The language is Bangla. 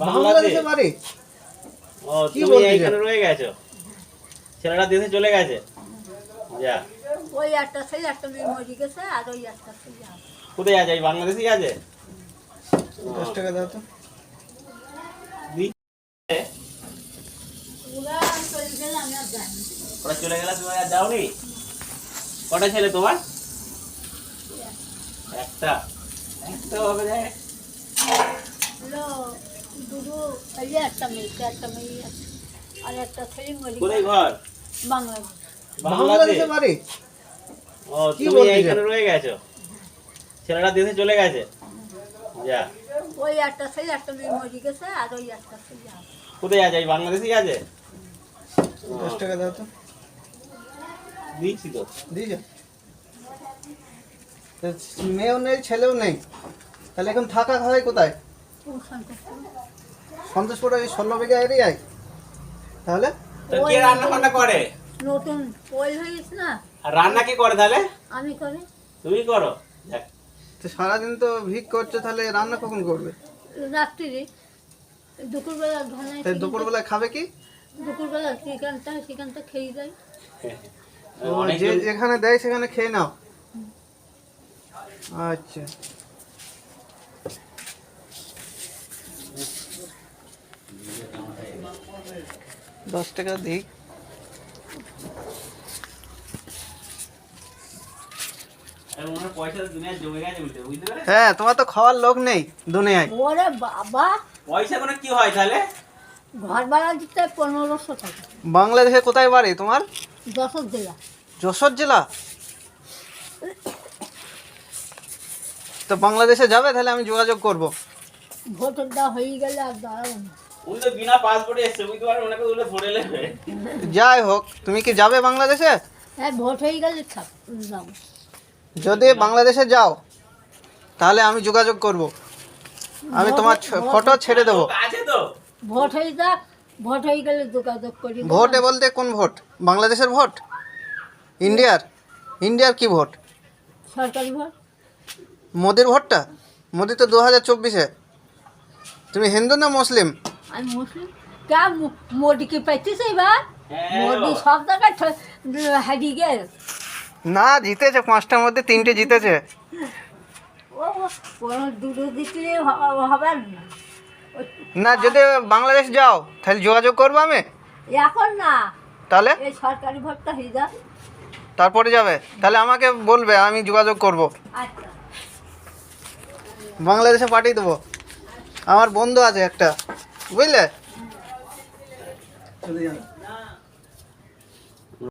বাংলাদেশে। বাড়ি? ও তুমি এইখানে রয়ে গেছো? ছেলেটা দেশে চলে গেছে? যা। ওই একটা ছেলে একটা মেয়ে মরে গেছে আর ওই একটা আছে। কোথায় আছে? এই বাংলাদেশেই আছে? দশ টাকা দাও তো। ওরা চলে গেলে তুমি আর যাওনি? কটা ছেলে তোমার? একটা। একটা। হবে দুটো একটা মেয়ে একটা মেয়ে আর একটা ছেলে কোথায় ঘর? বাংলাদেশ। বাংলাদেশ? বাংলাদেশে বাড়ি? ও তুমি রয়ে গেছো? ছেলেটা দেশে চলে গেছে? যা। ওই একটা ছেলে একটা মেয়ে মরে গেছে আর ওই একটা ছেলে কোথায় আছে? এই বাংলাদেশেই আছে? দশ টাকা দাও তো। দিচ্ছি তো। মেয়েও নেই ছেলেও নেই। তাহলে এখন থাকা হয় কোথায়? সন্তোষপুর। ওই ষোলো বিঘা এরিয়ায় তাহলে? কে রান্না বান্না করে? নতুন পয়ল হয়ে না? রান্না কি করে তাহলে? আমি করি। তুমি করো। তো সারাদিন তো ভিক করছ তাহলে রান্না কখন করবে? রাত্রিরে। দুপুরবেলা ধনায় তাই দুপুরবেলায় খাবে কি? দুপুরবেলা চিকেনটা চিকেনটা খেয়ে যাই। যে যেখানে দেয় সেখানে খেয়ে নাও। আচ্ছা। দশ টাকা দিই। হ্যাঁ তোমার তো খাওয়ার লোক নেই দুনিয়ায়। ওরে বাবা। পয়সা কোনো কি হয় তাহলে? ঘর ভাড়া দিতে পনেরোশো টাকা। বাংলাদেশে কোথায় বাড়ি তোমার? দশক জেলা। যশোর জেলা? তো বাংলাদেশে যাবে তাহলে আমি যোগাযোগ করব। দেওয়া হয়ে গেলে আর দাঁড়াবো না। উনি তো বিনা পাসপোর্টে এসছে বুঝতে পারেন ওনাকে বলে ভরে নেবে যাই হোক তুমি কি যাবে বাংলাদেশে? হ্যাঁ ভোট হয়ে গেলে যাব। যদি বাংলাদেশে যাও তাহলে আমি যোগাযোগ করব। আমি তোমার ফটো ছেড়ে দেবো। লোক আছে তো। ভোট হয়ে যাক ভোট হয়ে গেলে যোগাযোগ করি। ভোটে বলতে কোন ভোট? বাংলাদেশের ভোট? ইন্ডিয়ার? ইন্ডিয়ার কি ভোট? সরকারি ভোট? মোদির ভোটটা? মোদি তো দু হাজার চব্বিশে। তুমি হিন্দু না মুসলিম? আমি মুসলিম? কে মোদি কি পাইতেছে এবার হ্যাঁ। মোদি। সব জায়গায় হারিয়ে গেল। না জিতেছে পাঁচটার মধ্যে তিনটে জিতেছে। ও কোনো দুটো দিতে হবে না। যদি বাংলাদেশ যাও তাহলে যোগাযোগ করব আমি। এখন না। তাহলে? সরকারি ভোটটা হয়ে যাক। তারপরে যাবে। তাহলে আমাকে বলবে আমি যোগাযোগ করব। আচ্ছা। বাংলাদেশে পাঠিয়ে দেবো। আমার বন্ধু আছে একটা। বুঝলে?